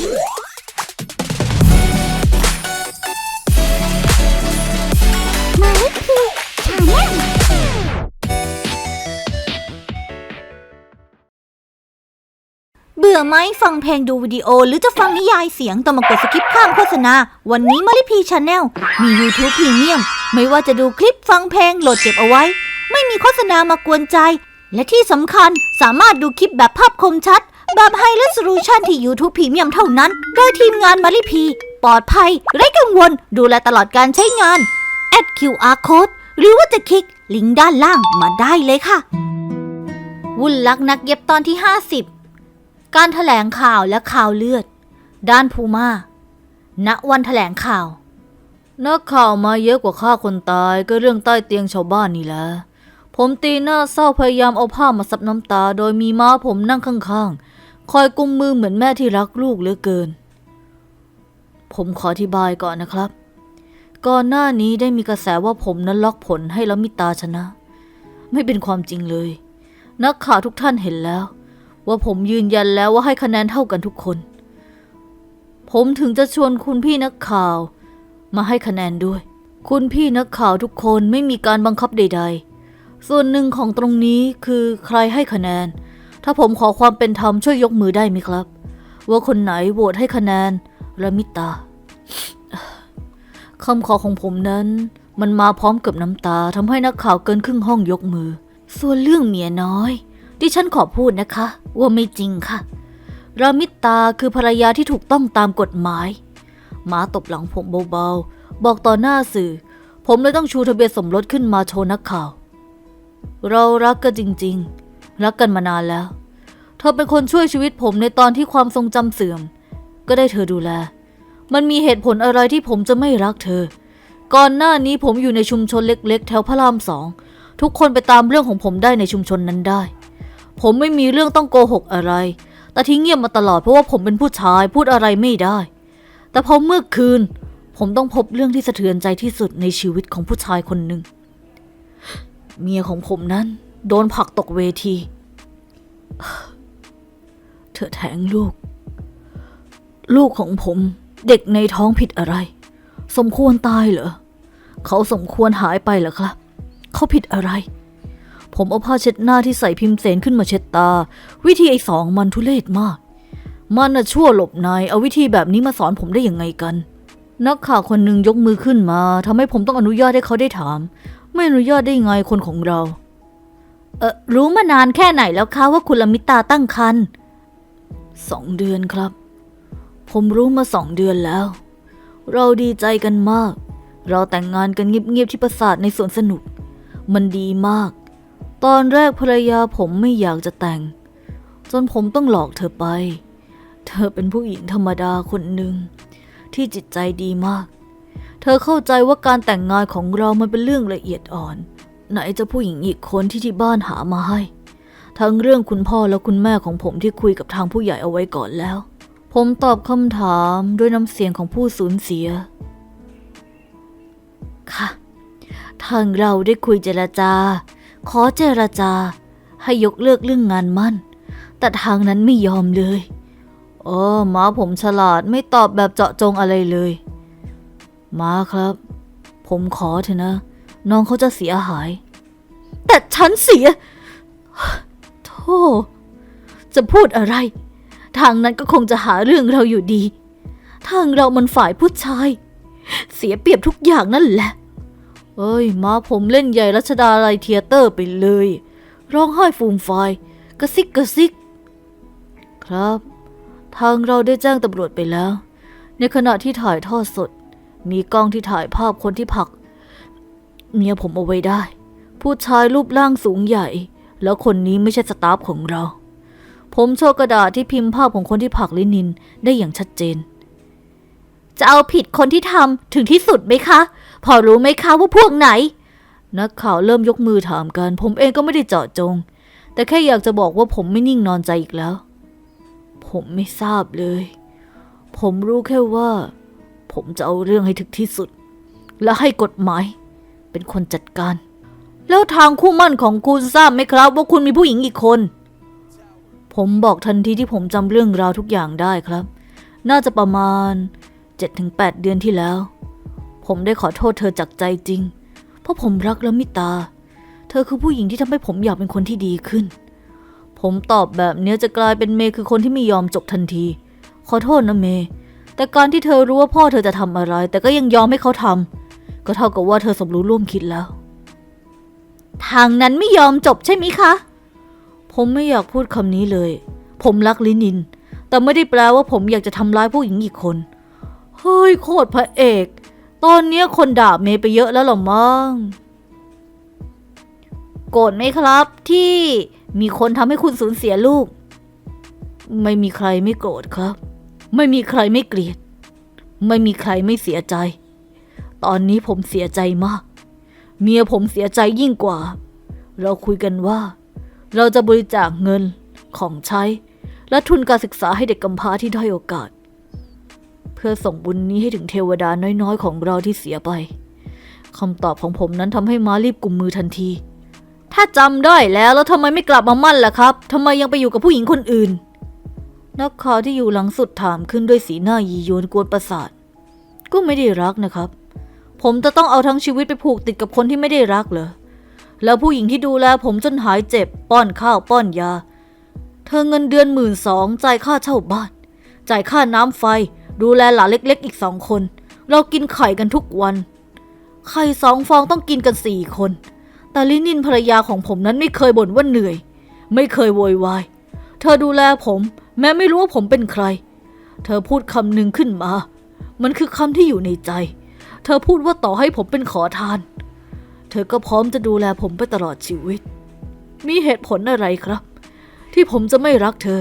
มาลิพีชาแนลเบื่อไหมฟังเพลงดูวิดีโอ หรือจะฟังนิยายเสียงต้องมากดสกิปข้ามโฆษณา วันนี้มาริพีชาแนลมี YouTube พรีเมียม ไม่ว่าจะดูคลิปฟังเพลงโหลดเก็บเอาไว้ ไม่มีโฆษณามากวนใจ และที่สำคัญสามารถดูคลิปแบบภาพคมชัด แบบไฮ r e s o l u t i o n ที่ YouTube พรีเมียมเท่านั้น โดยทีมงานมาริพี ปลอดภัย ไร้กังวล ดูแลตลอดการใช้งาน แอด QR code หรือว่าจะคลิก ลิงก์ด้านล่างมาได้เลยค่ะ วุ่นลักนักเย็บตอนที่ 50 การถแถลงข่าวและข่าวเลือด ด้านภูมาณวันถแถลงข่าว นักข่าวมาเยอะกว่าฆ่าคนตายก็เรื่องใต้เตียงชาวบ้านนี่แหละผมตีหน้าเศร้าพยายามเอาผ้ามาซับน้ำตา โดยมีม้าผมนั่งข้างๆ คอยกุมมือเหมือนแม่ที่รักลูกเหลือเกิน ผมขออธิบายก่อนนะครับ ก่อนหน้านี้ได้มีกระแสว่าผมนั้นล็อกผลให้ลมิตาชนะ ไม่เป็นความจริงเลย นักข่าวทุกท่านเห็นแล้ว ว่าผมยืนยันแล้วว่าให้คะแนนเท่ากันทุกคน ผมถึงจะชวนคุณพี่นักข่าว มาให้คะแนนด้วย คุณพี่นักข่าวทุกคนไม่มีการบังคับใด ๆ ส่วนหนึ่งของตรงนี้คือใครให้คะแนน ถ้าผมขอความเป็นธรรมช่วยยกมือได้ไหมครับ ว่าคนไหนโหวตให้คะแนนละมิตาคำขอของผมนั้น มันมาพร้อมกับน้ำตาทำให้นักข่าวเกินครึ่งห้องยกมือ ส่วนเรื่องเมียน้อยดิฉันขอพูดนะคะ ว่าไม่จริงค่ะรามิตาคือภรรยาที่ถูกต้องตามกฎหมายหมาตบหลังผมเบาๆ บอกต่อหน้าสื่อ ผมเลยต้องชูทะเบียนสมรสขึ้นมาโชว์นักข่าว เรารักกันจริงๆ รักกันมานานแล้ว เธอเป็นคนช่วยชีวิตผมในตอนที่ความทรงจำเสื่อม ก็ได้เธอดูแล มันมีเหตุผลอะไรที่ผมจะไม่รักเธอ ก่อนหน้านี้ผมอยู่ในชุมชนเล็ก ๆ แถวพระรามสอง ทุกคนไปตามเรื่องของผมได้ในชุมชนนั้นได้ ผมไม่มีเรื่องต้องโกหกอะไร แต่ที่เงียบมาตลอดเพราะว่าผมเป็นผู้ชายพูดอะไรไม่ได้ แต่พอเมื่อคืน ผมต้องพบเรื่องที่สะเทือนใจที่สุดในชีวิตของผู้ชายคนหนึ่ง เมียของผมนั้น โดนผลักตกเวที เธอแทงลูก ลูกของผมเด็กในท้องผิดอะไร สมควรตายเหรอ เขาสมควรหายไปเหรอครับ เขาผิดอะไร ผมเอาผ้าเช็ดหน้าที่ใส่พิมพ์เสนขึ้นมาเช็ดตา วิธีไอ้สองมันทุเลศมาก มันน่ะชั่วหลบนายเอาวิธีแบบนี้มาสอนผมได้ยังไงกัน นักข่าวคนหนึ่งยกมือขึ้นมาทำให้ผมต้องอนุญาตให้เขาได้ถาม ไม่อนุญาตได้ไงคนของเราเออรู้มานานแค่ไหนแล้วคะว่าคุณลมิตาตั้งครรภ์ สองเดือนครับ ผมรู้มาสองเดือนแล้ว เราดีใจกันมาก เราแต่งงานกันเงียบๆที่ปราสาทในสวนสนุก มันดีมาก ตอนแรกภรรยาผมไม่อยากจะแต่ง จนผมต้องหลอกเธอไป เธอเป็นผู้หญิงธรรมดาคนหนึ่ง ที่จิตใจดีมาก เธอเข้าใจว่าการแต่งงานของเรามันเป็นเรื่องละเอียดอ่อน ไหนจะผู้หญิงอีกคนที่ที่บ้านหามาให้ ทั้งเรื่องคุณพ่อและคุณแม่ของผมที่คุยกับทางผู้ใหญ่เอาไว้ก่อนแล้ว ผมตอบคำถามด้วยน้ำเสียงของผู้สูญเสีย ค่ะ ทางเราได้คุยเจรจา ขอเจรจา ให้ยกเลิกเรื่องงานมั่น แต่ทางนั้นไม่ยอมเลยโอ้ม้าผมฉลาดไม่ตอบแบบเจาะจงอะไรเลย ม้าครับ ผมขอเถอะนะ น้องเขาจะเสียหาย แต่ฉันเสีย จะพูดอะไร ทางนั้นก็คงจะหาเรื่องเราอยู่ดี ทางเรามันฝ่ายผู้ชาย เสียเปรียบทุกอย่างนั่นแหละ เอ้ย มาผมเล่นใหญ่รัชดาลัยเทียเตอร์ไปเลย ร้องไห้ฟูมฟายกระซิกกระซิก ครับ ทางเราได้แจ้งตำรวจไปแล้ว ในขณะที่ถ่ายทอดสด มีกล้องที่ถ่ายภาพคนที่ผัก เมียผมเอาไว้ได้ ผู้ชายรูปร่างสูงใหญ่ แล้วคนนี้ไม่ใช่สตาฟของเรา ผมโชว์กระดาษที่พิมพ์ภาพของคนที่ผลักลินินได้อย่างชัดเจน จะเอาผิดคนที่ทำถึงที่สุดไหมคะ พอรู้ไหมคะว่าพวกไหน นักข่าวเริ่มยกมือถามกัน ผมเองก็ไม่ได้เจาะจง แต่แค่อยากจะบอกว่าผมไม่นิ่งนอนใจอีกแล้ว ผมไม่ทราบเลย ผมรู้แค่ว่า ผมจะเอาเรื่องให้ถึงที่สุด และให้กฎหมาย เป็นคนจัดการ แล้วทางคู่มั่นของคุณทราบไหมครับว่าคุณมีผู้หญิงอีกคน ผมบอกทันทีที่ผมจำเรื่องราวทุกอย่างได้ครับ น่าจะประมาณ 7-8 เดือนที่แล้ว ผมได้ขอโทษเธอจากใจจริง เพราะผมรักและมิตา เธอคือผู้หญิงที่ทำให้ผมอยากเป็นคนที่ดีขึ้น ผมตอบแบบเนี้ยจะกลายเป็นเมย์คือคนที่ไม่ยอมจบทันที ขอโทษนะเมย์แต่การที่เธอรู้ว่าพ่อเธอจะทำอะไร แต่ก็ยังยอมให้เขาทำก็เท่ากับว่าเธอสมรู้ร่วมคิดแล้ว ทางนั้นไม่ยอมจบใช่ไหมคะ ผมไม่อยากพูดคำนี้เลย ผมรักลินิน แต่ไม่ได้แปลว่าผมอยากจะทำร้ายผู้หญิงอีกคน เฮ้ยโคตรพระเอก ตอนนี้คนด่าเมย์ไปเยอะแล้วหรอมั้ง โกรธไหมครับ ที่มีคนทำให้คุณสูญเสียลูก ไม่มีใครไม่โกรธครับ ไม่มีใครไม่เกลียด ไม่มีใครไม่เสียใจ ตอนนี้ผมเสียใจมาก เมียผมเสียใจยิ่งกว่า เราคุยกันว่า เราจะบริจาคเงินของใช้ และทุนการศึกษาให้เด็กกำพร้าที่ด้อยโอกาส เพื่อส่งบุญนี้ให้ถึงเทวดาน้อยๆ ของเราที่เสียไปคำตอบของผมนั้นทำให้ม้ารีบกุมมือทันที ถ้าจำได้แล้วแล้วทำไมไม่กลับมามั่นล่ะครับทำไมยังไปอยู่กับผู้หญิงคนอื่น นักข่าวที่อยู่หลังสุดถามขึ้นด้วยสีหน้ายียวนกวนประสาท ก็ไม่ได้รักนะครับ ผมจะต้องเอาทั้งชีวิตไปผูกติดกับคนที่ไม่ได้รักเหรอ แล้วผู้หญิงที่ดูแลผมจนหายเจ็บ ป้อนข้าวป้อนยา เธอเงินเดือนหมื่นสองจ่ายค่าเช่าบ้าน จ่ายค่าน้ำไฟ ดูแลหลานเล็ก ๆ อีกสองคน เรากินไข่กันทุกวัน ไข่สองฟองต้องกินกันสี่คน แต่ลินินภรรยาของผมนั้นไม่เคยบ่นว่าเหนื่อย ไม่เคยโวยวาย เธอดูแลผม แม้ไม่รู้ว่าผมเป็นใคร เธอพูดคำหนึ่งขึ้นมา มันคือคำที่อยู่ในใจ เธอพูดว่าต่อให้ผมเป็นขอทาน เธอก็พร้อมจะดูแลผมไปตลอดชีวิต มีเหตุผลอะไรครับ ที่ผมจะไม่รักเธอ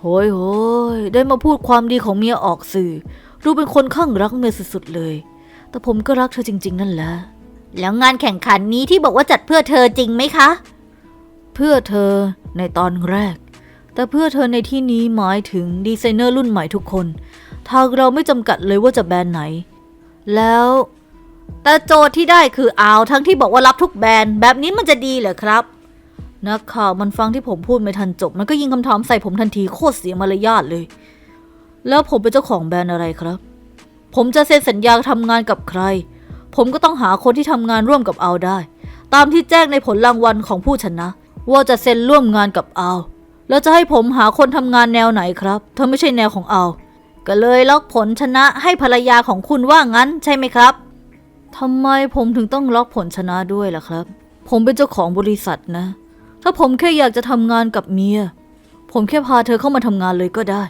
โหยโหยได้มาพูดความดีของเมียออกสื่อ ดูเป็นคนข้างรักเมียสุดๆเลย แต่ผมก็รักเธอจริง ๆ นั่นแหละ แล้วงานแข่งขันนี้ที่บอกว่าจัดเพื่อเธอจริงไหมคะ เพื่อเธอในตอนแรก แต่เพื่อเธอในที่นี้หมายถึงดีไซเนอร์รุ่นใหม่ทุกคน ทางเราไม่จำกัดเลยว่าจะแบรนด์ไหน แล้ว แต่โจทย์ที่ได้คือเอาทั้งที่บอกว่ารับทุกแบรนด์แบบนี้มันจะดีเหรอครับ นักข่าวมันฟังที่ผมพูดไม่ทันจบ มันก็ยิงคำถามใส่ผมทันทีโคตรเสียมารยาทเลย แล้วผมเป็นเจ้าของแบรนด์อะไรครับ ผมจะเซ็นสัญญาทำงานกับใคร ผมก็ต้องหาคนที่ทำงานร่วมกับเอาได้ ตามที่แจ้งในผลรางวัลของผู้ชนะ ว่าจะเซ็นร่วมงานกับเอาแล้วจะให้ผมหาคนทำงานแนวไหนครับถ้าไม่ใช่แนวของเอา ก็เลยล็อกผลชนะให้ภรรยาของคุณว่างั้นใช่ไหมครับทำไมผมถึงต้องล็อกผลชนะด้วยล่ะครับ ผมเป็นเจ้าของบริษัทนะ ถ้าผมแค่อยากจะทำงานกับเมีย ผมแค่พาเธอเข้ามาทำงานเลยก็ได้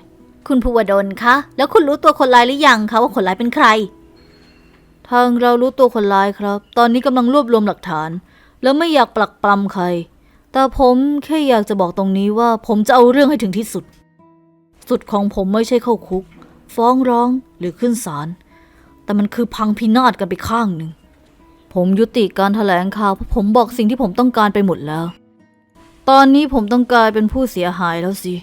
คุณภูวดลคะ แล้วคุณรู้ตัวคนร้ายหรือยังคะว่าคนร้ายเป็นใคร ทางเรารู้ตัวคนร้ายครับ ตอนนี้กำลังรวบรวมหลักฐาน แล้วไม่อยากปลักปลำใคร แต่ผมแค่อยากจะบอกตรงนี้ว่า ผมจะเอาเรื่องให้ถึงที่สุด สุดของผมไม่ใช่เข้าคุก ฟ้องร้องหรือขึ้นศาล แต่มันคือพังพินาศกันไปข้างหนึ่ง ผมยุติการแถลงข่าวเพราะผมบอกสิ่งที่ผมต้องการไปหมดแล้ว ตอนนี้ผมต้องกลายเป็นผู้เสียหายแล้วสิ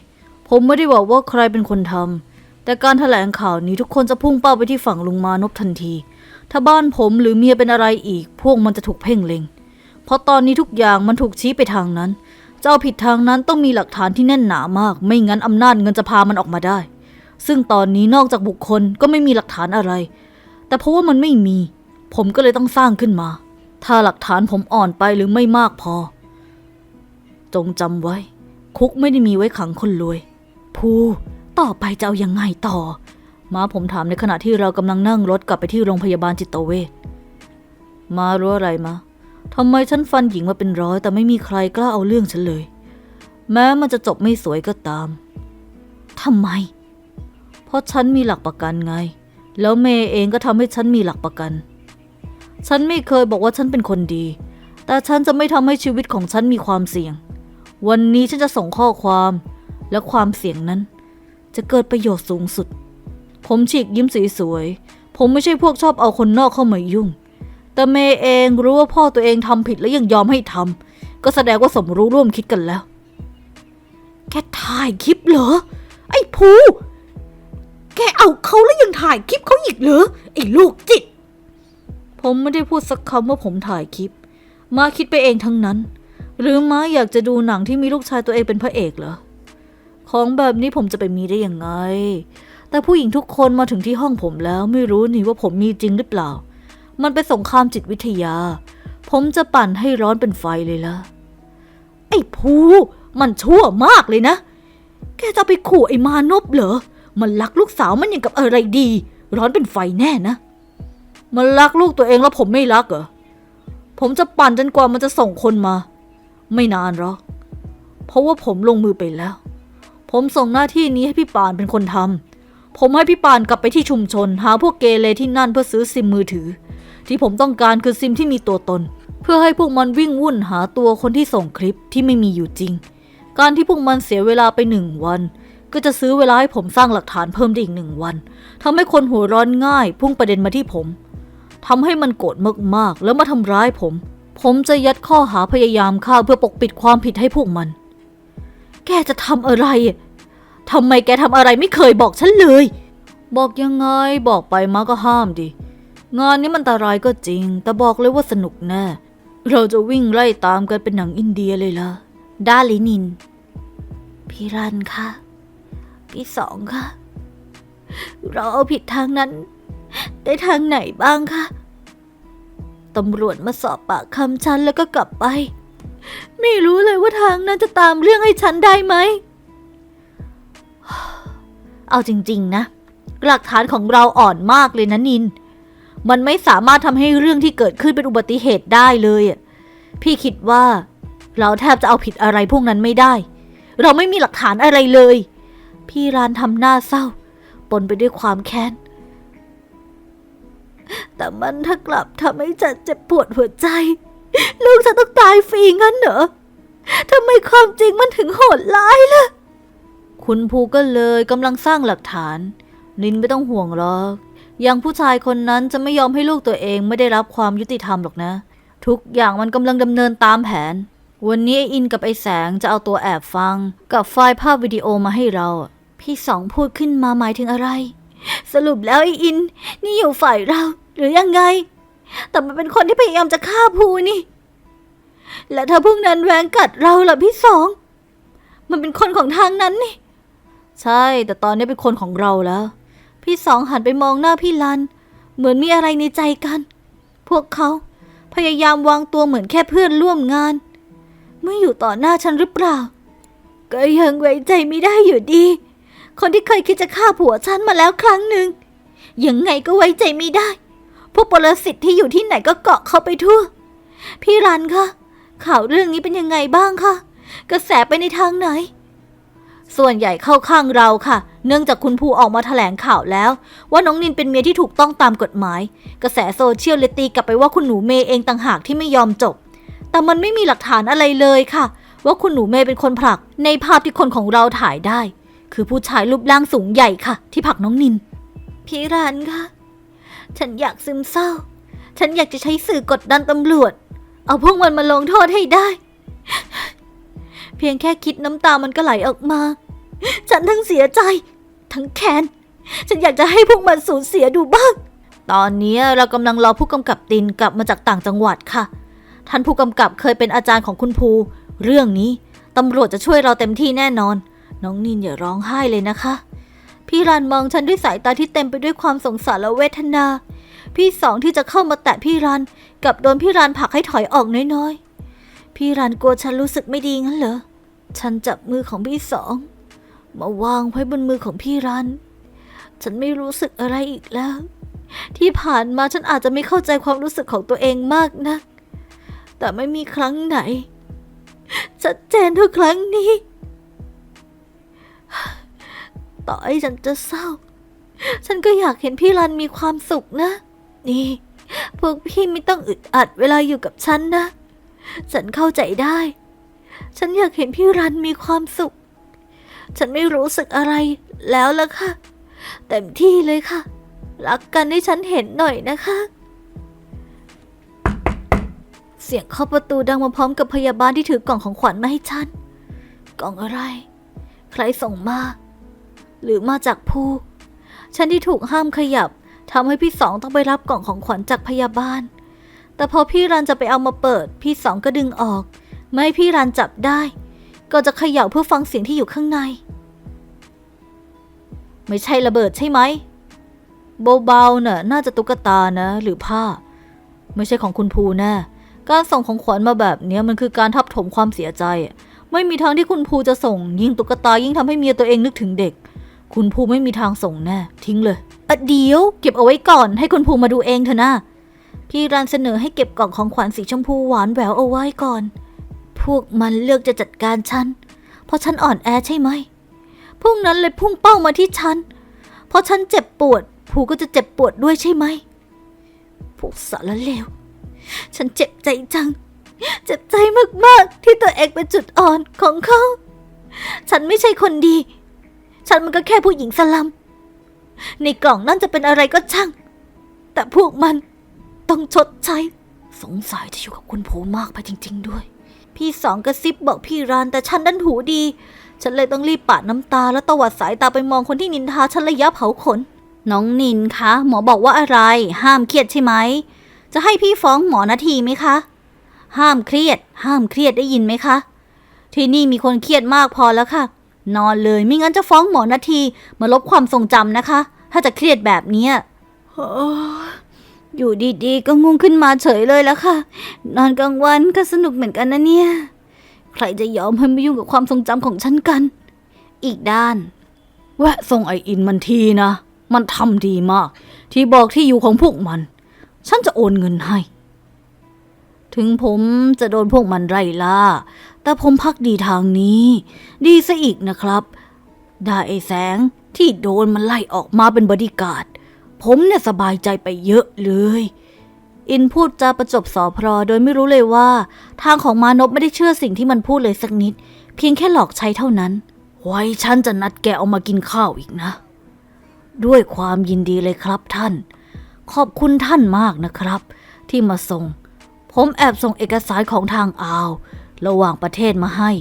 ผมไม่ได้บอกว่าใครเป็นคนทำ แต่การแถลงข่าวนี้ทุกคนจะพุ่งเป้าไปที่ฝั่งลุงมานพทันที ถ้าบ้านผมหรือเมียเป็นอะไรอีก พวกมันจะถูกเพ่งเล็ง เพราะตอนนี้ทุกอย่างมันถูกชี้ไปทางนั้นจะเอาผิดทางนั้นต้องมีหลักฐานที่แน่นหนามาก ไม่งั้นอำนาจเงินจะพามันออกมาได้ ซึ่งตอนนี้นอกจากบุคคลก็ไม่มีหลักฐานอะไร แต่เพราะว่ามันไม่มี ผมก็เลยต้องสร้างขึ้นมา ถ้าหลักฐานผมอ่อนไปหรือไม่มากพอ จงจำไว้ คุกไม่ได้มีไว้ขังคนรวยภูต่อไปจะเอายังไงต่อ มาผมถามในขณะที่เรากำลังนั่งรถกลับไปที่โรงพยาบาลจิตเวชมารู้อะไรมาทำไมฉันฟันหญิงมาเป็นร้อย แต่ไม่มีใครกล้าเอาเรื่องฉันเลย แม้มันจะจบไม่สวยก็ตามทำไม ราะฉันมีหลักประกันไง แล้วเมย์เองก็ทำให้ฉันมีหลักประกัน ฉันไม่เคยบอกว่าฉันเป็นคนดี แต่ฉันจะไม่ทำให้ชีวิตของฉันมีความเสี่ยง วันนี้ฉันจะส่งข้อความและความเสี่ยงนั้น จะเกิดประโยชน์สูงสุด ผมฉีกยิ้มสวยๆผมไม่ใช่พวกชอบเอาคนนอกเข้ามายุ่ง แต่เมย์เองรู้ว่าพ่อตัวเองทำผิดแล้วยังยอมให้ทำก็แสดงว่าสมรู้ร่วมคิดกันแล้ว แกถ่ายคลิปเหรอ ไอ้ภู แกเอาเขาแล้วยังถ่ายคลิปเขาอีกเหรอไอ้ลูกจิต ผมไม่ได้พูดสักคำว่าผมถ่ายคลิป มาคิดไปเองทั้งนั้น หรือมาอยากจะดูหนังที่มีลูกชายตัวเองเป็นพระเอกเหรอ ของแบบนี้ผมจะไปมีได้ยังไง แต่ผู้หญิงทุกคนมาถึงที่ห้องผมแล้วไม่รู้นี่ว่าผมมีจริงหรือเปล่า มันเป็นสงครามจิตวิทยา ผมจะปั่นให้ร้อนเป็นไฟเลยล่ะไอ้ภูมันชั่วมากเลยนะ แกจะไปขู่ไอ้มานพเหรอ มันรักลูกสาวมันอย่างกับอะไรดี ร้อนเป็นไฟแน่นะ มันรักลูกตัวเองแล้วผมไม่รักเหรอ ผมจะปั่นจนกว่ามันจะส่งคนมา ไม่นานหรอก เพราะว่าผมลงมือไปแล้ว ผมส่งหน้าที่นี้ให้พี่ปานเป็นคนทำผมให้พี่ปานกลับไปที่ชุมชน หาพวกเกเรที่นั่นเพื่อซื้อซิมมือถือ ที่ผมต้องการคือซิมที่มีตัวตน เพื่อให้พวกมันวิ่งวุ่นหาตัวคนที่ส่งคลิปที่ไม่มีอยู่จริง การที่พวกมันเสียเวลาไปหนึ่งวัน ก็จะซื้อเวลาให้ผมสร้างหลักฐานเพิ่มได้อีกหนึ่งวันทำให้คนหัวร้อนง่าย พุ่งประเด็นมาที่ผมทำให้มันโกรธมากๆ แล้วมาทำร้ายผม ผมจะยัดข้อหาพยายามฆ่าเพื่อปกปิดความผิดให้พวกมัน แกจะทำอะไรทำไมแกทำอะไรไม่เคยบอกฉันเลย บอกยังไงบอกไปมาก็ห้ามดิ งานนี้มันอันตรายก็จริง แต่บอกเลยว่าสนุกแน่ เราจะวิ่งไล่ตามกันเป็นหนังอินเดียเลยล่ะ ดาลินิน พี่รันค่ะ พี่สองค่ะเราเอาผิดทางนั้น ได้ทางไหนบ้างคะตำรวจมาสอบปากคำฉันแล้วก็กลับไป ไม่รู้เลยว่าทางนั้นจะตามเรื่องให้ฉันได้ไหม เอาจริง ๆ นะ หลักฐานของเราอ่อนมากเลยนะนิน มันไม่สามารถทำให้เรื่องที่เกิดขึ้นเป็นอุบัติเหตุได้เลยอะพี่คิดว่า เราแทบจะเอาผิดอะไรพวกนั้นไม่ได้ เราไม่มีหลักฐานอะไรเลย พี่รานทำหน้าเศร้า ปนไปด้วยความแค้น แต่มันถ้ากลับทำให้ฉันเจ็บปวดหัวใจ ลูกฉันต้องตายฟรีงั้นเหรอทำไมความจริงมันถึงโหดร้ายล่ะ คุณภูก็เลยกำลังสร้างหลักฐาน นินไม่ต้องห่วงหรอก อย่างผู้ชายคนนั้นจะไม่ยอมให้ลูกตัวเองไม่ได้รับความยุติธรรมหรอกนะ ทุกอย่างมันกำลังดำเนินตามแผน วันนี้ไออินกับไอแสงจะเอาตัวแอบฟัง กับไฟล์ภาพวิดีโอมาให้เรา พี่สองพูดขึ้นมาหมายถึงอะไร สรุปแล้วไอ้อิน นี่อยู่ฝ่ายเรา หรือยังไง แต่มันเป็นคนที่พยายามจะฆ่าภูนี่ และถ้าพวกนั้นแหวงกัดเราล่ะพี่สอง มันเป็นคนของทางนั้นนี่ ใช่ แต่ตอนนี้เป็นคนของเราแล้ว พี่สองหันไปมองหน้าพี่ลัน เหมือนมีอะไรในใจกัน พวกเขาพยายามวางตัวเหมือนแค่เพื่อนร่วมงาน เมื่ออยู่ต่อหน้าฉันหรือเปล่า ก็ยังไว้ใจไม่ได้อยู่ดี คนที่เคยคิดจะฆ่าผัวฉันมาแล้วครั้งหนึ่งยังไงก็ไว้ใจไม่ได้ พวกปรสิตที่อยู่ที่ไหนก็เกาะเข้าไปทั่ว พี่รันคะข่าวเรื่องนี้เป็นยังไงบ้างคะกระแสไปในทางไหน ส่วนใหญ่เข้าข้างเราค่ะ เนื่องจากคุณภูออกมาแถลงข่าวแล้ว ว่าน้องนินเป็นเมียที่ถูกต้องตามกฎหมาย กระแสโซเชียลเลยตีกลับไปว่าคุณหนูเมย์เองต่างหากที่ไม่ยอมจบ แต่มันไม่มีหลักฐานอะไรเลยค่ะ ว่าคุณหนูเมย์เป็นคนผลัก ในภาพที่คนของเราถ่ายได้ คือผู้ชายรูปร่างสูงใหญ่ค่ะ ที่ผลักน้องนิน พี่รันคะฉันอยากซึมเศร้า ฉันอยากจะใช้สื่อกดดันตำรวจ เอาพวกมันมาลงโทษให้ได้ เพียงแค่คิดน้ำตามันก็ไหลออกมา ฉันทั้งเสียใจ ทั้งแค้น ฉันอยากจะให้พวกมันสูญเสียดูบ้าง ตอนนี้เรากำลังรอผู้กำกับตินกลับมาจากต่างจังหวัดค่ะ ท่านผู้กำกับเคยเป็นอาจารย์ของคุณภู เรื่องนี้ตำรวจจะช่วยเราเต็มที่แน่นอน น้องนินอย่าร้องไห้เลยนะคะ พี่รันมองฉันด้วยสายตาที่เต็มไปด้วยความสงสารและเวทนา พี่สองที่จะเข้ามาแตะพี่รันกับโดนพี่รันผลักให้ถอยออกน้อยๆ พี่รันกลัวฉันรู้สึกไม่ดีงั้นเหรอ ฉันจับมือของพี่สองมาวางไว้บนมือของพี่รัน ฉันไม่รู้สึกอะไรอีกแล้ว ที่ผ่านมาฉันอาจจะไม่เข้าใจความรู้สึกของตัวเองมากนะ แต่ไม่มีครั้งไหนชัดเจนเท่าครั้งนี้ ต่อให้ฉันจะเศร้า ฉันก็อยากเห็นพี่รันมีความสุขนะ นี่ พวกพี่ไม่ต้องอึดอัดเวลาอยู่กับฉันนะ ฉันเข้าใจได้ ฉันอยากเห็นพี่รันมีความสุข ฉันไม่รู้สึกอะไรแล้วล่ะค่ะ เต็มที่เลยค่ะ รักกันให้ฉันเห็นหน่อยนะคะเสียงเคาะประตูดังมาพร้อมกับพยาบาลที่ถือกล่องของขวัญมาให้ฉัน กล่องอะไร ใครส่งมา หรือมาจากภูฉันที่ถูกห้ามขยับทำให้พี่สองต้องไปรับกล่องของขวัญจากพยาบาล แต่พอพี่รันจะไปเอามาเปิด พี่สองก็ดึงออก ไม่ให้พี่รันจับได้ ก็จะเขย่าเพื่อฟังเสียงที่อยู่ข้างใน ไม่ใช่ระเบิดใช่ไหมเบาๆน่ะ น่าจะตุ๊กตานะ หรือผ้า ไม่ใช่ของคุณภูแน่การส่งของขวัญมาแบบเนี้ยมันคือการทับถมความเสียใจ ไม่มีทางที่คุณภูจะส่งยิ่งตุ๊กตายิ่งทำให้เมียตัวเองนึกถึงเด็ก คุณภูไม่มีทางส่งแน่ทิ้งเลยอะเดี๋ยว เก็บเอาไว้ก่อนให้คุณภูมาดูเองเถอะนะ พี่รันเสนอให้เก็บกล่องของขวัญสีชมพูหวานแหววเอาไว้ก่อน พวกมันเลือกจะจัดการฉัน เพราะฉันอ่อนแอใช่ไหม พวกนั้นเลยพุ่งเป้ามาที่ฉัน เพราะฉันเจ็บปวด ภูก็จะเจ็บปวดด้วยใช่ไหม พวกสารเลว ฉันเจ็บใจจัง เจ็บใจมากๆที่ตัวเองเป็นจุดอ่อนของเขา ฉันไม่ใช่คนดี ฉันมันก็แค่ผู้หญิงสลัม ในกล่องนั่นจะเป็นอะไรก็ช่าง แต่พวกมันต้องชดใช้ สงสัยจะอยู่กับคุณภูมากไปจริง ๆ ด้วย พี่สองกระซิบบอกพี่รานแต่ฉันดันหูดี ฉันเลยต้องรีบปาดน้ำตา แล้วตวัดสายตาไปมองคนที่นินทาฉันระยะเผาขน น้องนินคะ หมอบอกว่าอะไร ห้ามเครียดใช่ไหม จะให้พี่ฟ้องหมอนาทีไหมคะ ห้ามเครียด ห้ามเครียดได้ยินไหมคะ ที่นี่มีคนเครียดมากพอแล้วค่ะ นอนเลยไม่งั้นจะฟ้องหมอนาทีมาลบความทรงจำนะคะ ถ้าจะเครียดแบบเนี้ยโอ้อยู่ดีๆ ก็ง่วงขึ้นมาเฉยเลยแล้วค่ะ นอนกลางวันก็สนุกเหมือนกันนะเนี่ย ใครจะยอมให้มายุ่งกับความทรงจำของฉันกัน อีกด้านแวะส่งไออินมันทีนะ มันทำดีมาก ที่บอกที่อยู่ของพวกมัน ฉันจะโอนเงินให้ ถึงผมจะโดนพวกมันไล่ล่า แต่ผมพักดีทางนี้ ดีซะอีกนะครับ ได้ไอ้แสงที่โดนมันไล่ออกมาเป็นบอดี้การ์ดผมเนี่ยสบายใจไปเยอะเลย อินพูดจาประจบสอพรอโดยไม่รู้เลยว่า ทางของมานพไม่ได้เชื่อสิ่งที่มันพูดเลยสักนิด เพียงแค่หลอกใช้เท่านั้น ไว้ฉันจะนัดแกเอามากินข้าวอีกนะ ด้วยความยินดีเลยครับท่าน ขอบคุณท่านมากนะครับ ที่มาส่ง ผมแอบส่งเอกสารของทางอาว ระหว่างประเทศมาให้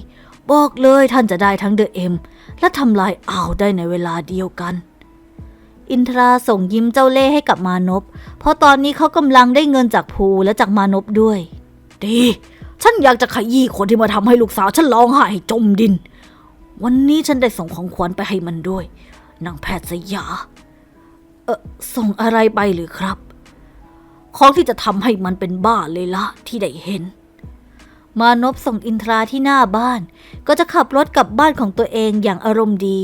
บอกเลยท่านจะได้ทั้งเดอะเอ็ม และทำลายอ่าวได้ในเวลาเดียวกัน อินทราส่งยิ้มเจ้าเล่ห์ให้กับมานพ เพราะตอนนี้เขากำลังได้เงินจากภูและจากมานพด้วย ดี ฉันอยากจะขยี้คนที่มาทำให้ลูกสาวฉันร้องไห้ให้จมดิน วันนี้ฉันได้ส่งของขวัญไปให้มันด้วยนางแพทย์สยา เออส่งอะไรไปหรือครับ ของที่จะทำให้มันเป็นบ้าเลยละที่ได้เห็น มานพส่งอินทราที่หน้าบ้าน ก็จะขับรถกลับบ้านของตัวเองอย่างอารมณ์ดี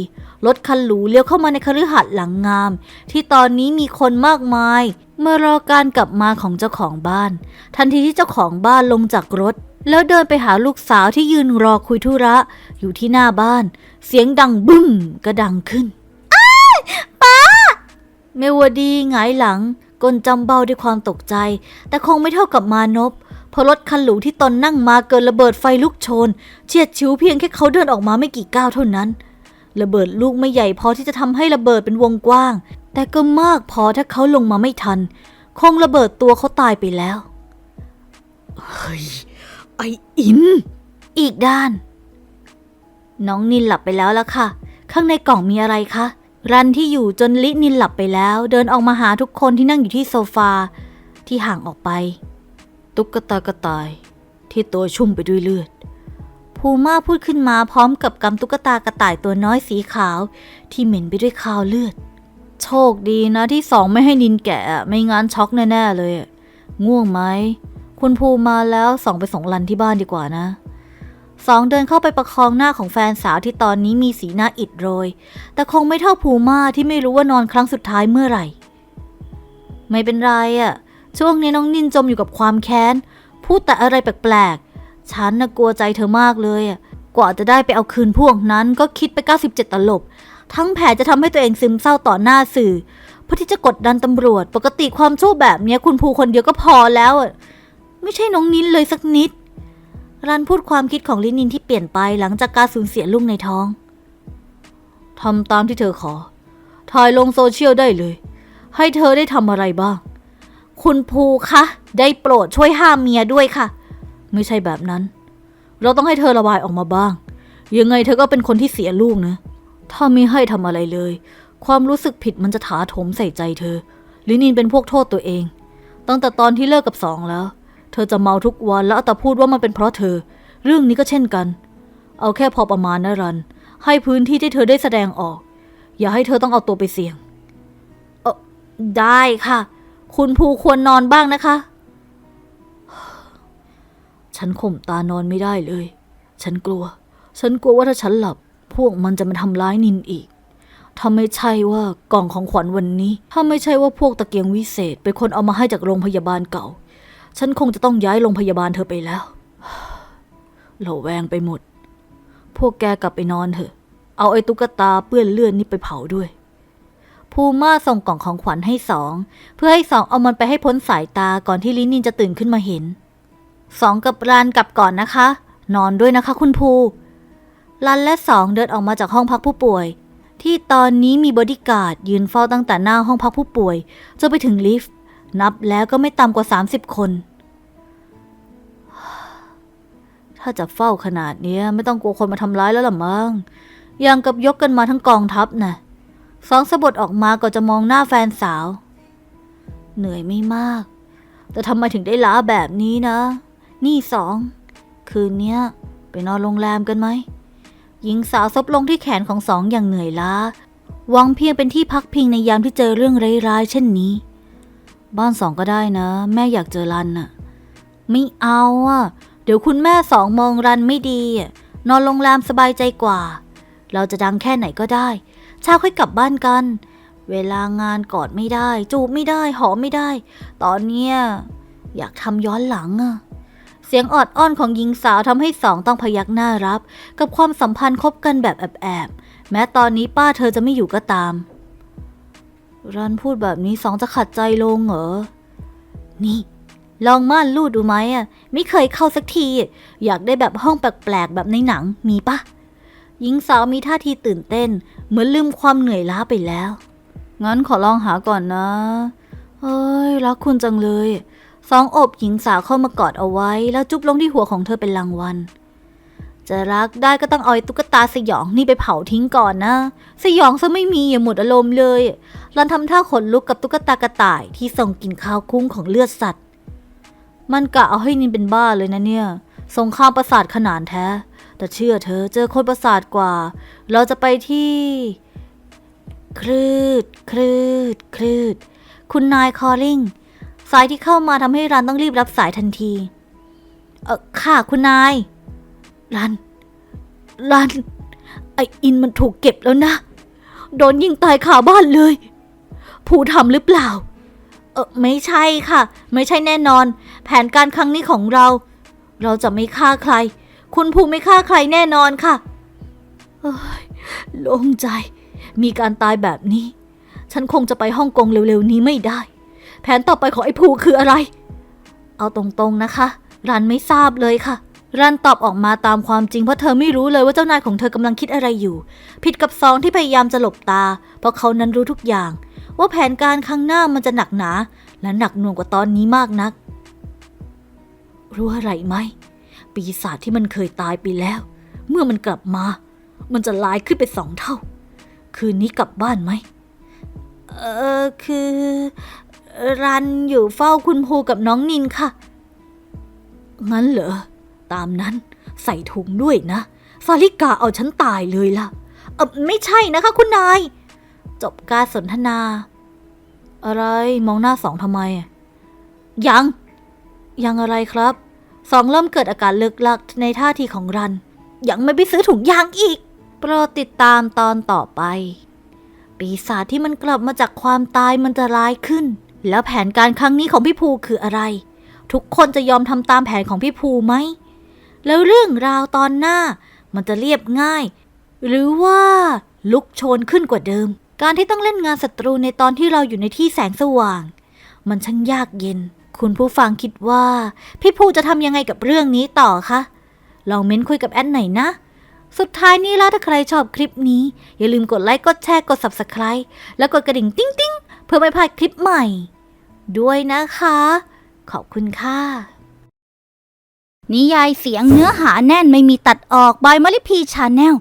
รถคันหรูเลี้ยวเข้ามาในคฤหาสน์หลังงาม ที่ตอนนี้มีคนมากมายมารอการกลับมาของเจ้าของบ้าน ทันทีที่เจ้าของบ้านลงจากรถ แล้วเดินไปหาลูกสาวที่ยืนรอคุยธุระอยู่ที่หน้าบ้าน เสียงดังบึ้มก็ดังขึ้นเมวดีหงายหลัง ก้นจำเบ้าด้วยความตกใจ แต่คงไม่เท่ากับมานพเพราะรถคันหรูที่ตนนั่งมาเกิดระเบิดไฟลุกโชน เฉียดฉิวเพียงแค่เขาเดินออกมาไม่กี่ก้าวเท่านั้น ระเบิดลูกไม่ใหญ่พอที่จะทำให้ระเบิดเป็นวงกว้าง แต่ก็มากพอถ้าเขาลงมาไม่ทัน คงระเบิดตัวเขาตายไปแล้วเฮ้ยไออิน อีกด้าน น้องนินหลับไปแล้วล่ะค่ะ ข้างในกล่องมีอะไรคะ รันที่อยู่จนลินินหลับไปแล้ว เดินออกมาหาทุกคนที่นั่งอยู่ที่โซฟา ที่ห่างออกไป ตุ๊กตากระต่าย ที่ตัวชุ่มไปด้วยเลือดภูมาพูดขึ้นมาพร้อมกับกำตุ๊กตากระต่ายตัวน้อยสีขาว ที่เหม็นไปด้วยคาวเลือด โชคดีนะที่สองไม่ให้นินแกะไม่งั้นช็อกแน่ๆเลย ง่วงไหมคุณภูมาแล้วสองไปส่งรันที่บ้านดีกว่านะ สองเดินเข้าไปประคองหน้าของแฟนสาวที่ตอนนี้มีสีหน้าอิดโรย แต่คงไม่เท่าภูมาที่ไม่รู้ว่านอนครั้งสุดท้ายเมื่อไหร่ ไม่เป็นไรอะช่วงนี้น้องนินจมอยู่กับความแค้น พูดแต่อะไรแปลกๆ ฉันน่ะกลัวใจเธอมากเลยอะกว่าจะได้ไปเอาคืนพวกนั้นก็คิดไป 97 ตลบ ทั้งแผนจะทำให้ตัวเองซึมเศร้าต่อหน้าสื่อเพื่อที่จะกดดันตำรวจ ปกติความชั่วแบบเนี้ยคุณภูคนเดียวก็พอแล้ว ไม่ใช่น้องนินเลยสักนิด รันพูดความคิดของลินินที่เปลี่ยนไปหลังจากการสูญเสียลูกในท้องทำตามที่เธอขอ ถ่ายลงโซเชียลได้เลย ให้เธอได้ทำอะไรบ้าง คุณภูคะ ได้โปรดช่วยห้ามเมียด้วยค่ะ ไม่ใช่แบบนั้น เราต้องให้เธอระบายออกมาบ้าง ยังไงเธอก็เป็นคนที่เสียลูกนะ ถ้าไม่ให้ทำอะไรเลย ความรู้สึกผิดมันจะถาโถมใส่ใจเธอ ลินินเป็นพวกโทษตัวเอง ตั้งแต่ตอนที่เลิกกับสองแล้ว เธอจะเมาทุกวันแล้วเอาแต่พูดว่ามันเป็นเพราะเธอ เรื่องนี้ก็เช่นกัน เอาแค่พอประมาณนะรัน ให้พื้นที่ที่เธอได้แสดงออก อย่าให้เธอต้องเอาตัวไปเสี่ยงเออได้ค่ะ คุณภูควรนอนบ้างนะคะ ฉันข่มตานอนไม่ได้เลย ฉันกลัว ฉันกลัวว่าถ้าฉันหลับ พวกมันจะมาทำร้ายนินอีกถ้าไม่ใช่ว่ากล่องของขวัญวันนี้ ถ้าไม่ใช่ว่าพวกตะเกียงวิเศษ เป็นคนเอามาให้จากโรงพยาบาลเก่า ฉันคงจะต้องย้ายโรงพยาบาลเธอไปแล้วเราแวงไปหมด พวกแกกลับไปนอนเถอะ เอาไอ้ตุ๊กตาเปื้อนเลือดนี่ไปเผาด้วย ภูมาส่งกล่องของขวัญให้สอง เพื่อให้สองเอามันไปให้พ้นสายตาก่อนที่ลินนินจะตื่นขึ้นมาเห็น สองกับรันกลับก่อนนะคะ นอนด้วยนะคะคุณภูรันและสองเดินออกมาจากห้องพักผู้ป่วย ที่ตอนนี้มีบอดี้การ์ดยืนเฝ้าตั้งแต่หน้าห้องพักผู้ป่วยจนไปถึงลิฟต์ นับแล้วก็ไม่ต่ำกว่า 30 คน ถ้าจะเฝ้าขนาดเนี้ยไม่ต้องกลัวคนมาทำร้ายแล้วล่ะมั้งอย่างกับยกกันมาทั้งกองทัพน่ะสองสะบดออกมาก็จะมองหน้าแฟนสาว เหนื่อยไม่มาก แต่ทำไมถึงได้ล้าแบบนี้นะ นี่สอง คืนเนี้ยไปนอนโรงแรมกันไหม หญิงสาวซบลงที่แขนของสองอย่างเหนื่อยล้าหวังเพียงเป็นที่พักพิงในยามที่เจอเรื่องร้ายๆเช่นนี้ บ้านสองก็ได้นะ แม่อยากเจอรันน่ะ ไม่เอาอะ เดี๋ยวคุณแม่สองมองรันไม่ดี นอนโรงแรมสบายใจกว่า เราจะดังแค่ไหนก็ได้เช้าค่อยกลับบ้านกัน เวลางานกอดไม่ได้ จูบไม่ได้ หอมไม่ได้ ตอนเนี้ยอยากทำย้อนหลังอะเสียงออดอ้อนของหญิงสาวทำให้สองต้องพยักหน้ารับ กับความสัมพันธ์คบกันแบบแอบๆแม้ตอนนี้ป้าเธอจะไม่อยู่ก็ตาม รันพูดแบบนี้สองจะขัดใจลงเหรอ นี่ ลองม่านรูดดูไหมอะ ไม่เคยเข้าสักที อยากได้แบบห้องแปลกๆ แบบในหนังมีปะหญิงสาวมีท่าทีตื่นเต้น เหมือนลืมความเหนื่อยล้าไปแล้ว งั้นขอลองหาก่อนนะเฮ้ยรักคุณจังเลย สองอบหญิงสาวเข้ามากอดเอาไว้ แล้วจุ๊บลงที่หัวของเธอเป็นรางวัล จะรักได้ก็ต้องเอาไอ้ตุ๊กตาสยองนี่ไปเผาทิ้งก่อนนะ สยองซะไม่มีอย่าหมดอารมณ์เลยรันทำท่าขนลุกกับตุ๊กตากระต่ายที่ส่งกลิ่นข้าวคุ้งของเลือดสัตว์ มันกะเอาให้นินเป็นบ้าเลยนะเนี่ยสงครามประสาทขนาดแท้ แต่เชื่อเธอเจอคนประสาทกว่า เราจะไปที่ คลืด คลืด คลืด คุณนายคอลลิงสายที่เข้ามาทำให้รันต้องรีบรับสายทันที เออค่ะคุณนาย รันรัน ไออินมันถูกเก็บแล้วนะ โดนยิงตายคาบ้านเลย ผู้ทำหรือเปล่า เออไม่ใช่ค่ะ ไม่ใช่แน่นอน แผนการครั้งนี้ของเรา เราจะไม่ฆ่าใคร คุณภูไม่ฆ่าใครแน่นอนค่ะเอ้ยโล่งใจ มีการตายแบบนี้ ฉันคงจะไปฮ่องกงเร็วๆนี้ไม่ได้ แผนต่อไปของไอ้ภูคืออะไร เอาตรงๆนะคะ รันไม่ทราบเลยค่ะ รันตอบออกมาตามความจริงเพราะเธอไม่รู้เลยว่าเจ้านายของเธอกำลังคิดอะไรอยู่ ผิดกับซองที่พยายามจะหลบตา เพราะเขานั้นรู้ทุกอย่าง ว่าแผนการข้างหน้ามันจะหนักหนา และหนักหน่วงกว่าตอนนี้มากนัก รู้อะไรไหม ปีศาจที่มันเคยตายไปแล้ว เมื่อมันกลับมา มันจะลายขึ้นไปสองเท่า คืนนี้กลับบ้านไหมเออคือ รันอยู่เฝ้าคุณภูกับน้องนินค่ะงั้นเหรอ ตามนั้น ใส่ถุงด้วยนะซาลิกาเอาฉันตายเลยล่ะเออไม่ใช่นะคะคุณนาย จบการสนทนา อะไรมองหน้าสองทำไม ยัง ยังอะไรครับ สองเริ่มเกิดอาการเลิกลักในท่าทีของรัน ยังไม่ไปซื้อถุงยางอีก โปรดติดตามตอนต่อไป ปีศาจที่มันกลับมาจากความตายมันจะร้ายขึ้น แล้วแผนการครั้งนี้ของพี่ภูคืออะไร ทุกคนจะยอมทำตามแผนของพี่ภูไหม แล้วเรื่องราวตอนหน้า มันจะเรียบง่าย หรือว่าลุกโชนขึ้นกว่าเดิม การที่ต้องเล่นงานศัตรูในตอนที่เราอยู่ในที่แสงสว่าง มันช่างยากเย็น คุณผู้ฟังคิดว่า พี่ภูจะทำยังไงกับเรื่องนี้ต่อคะลองเม้นคุยกับแอดหน่อยนะ สุดท้ายนี้แล่ะถ้าใครชอบคลิปนี้ อย่าลืมกดไลค์กดแชร์กด Subscribe แล้วกดกระดิ่งติ้งติ้งเพื่อไม่พลาดคลิปใหม่ ด้วยนะคะ ขอบคุณค่ะ นิยายเสียงเนื้อหาแน่นไม่มีตัดออกบายมลิพีชาแนล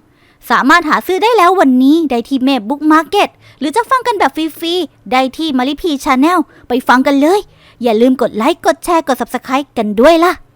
สามารถหาซื้อได้แล้ววันนี้ได้ที่เมพบุ๊กมาร์เก็ตหรือจะฟังกันแบบฟรีๆ ได้ที่มลิพีชาแนลไปฟังกันเลย อย่าลืมกดไลค์ กดแชร์ กด Subscribe กันด้วยล่ะ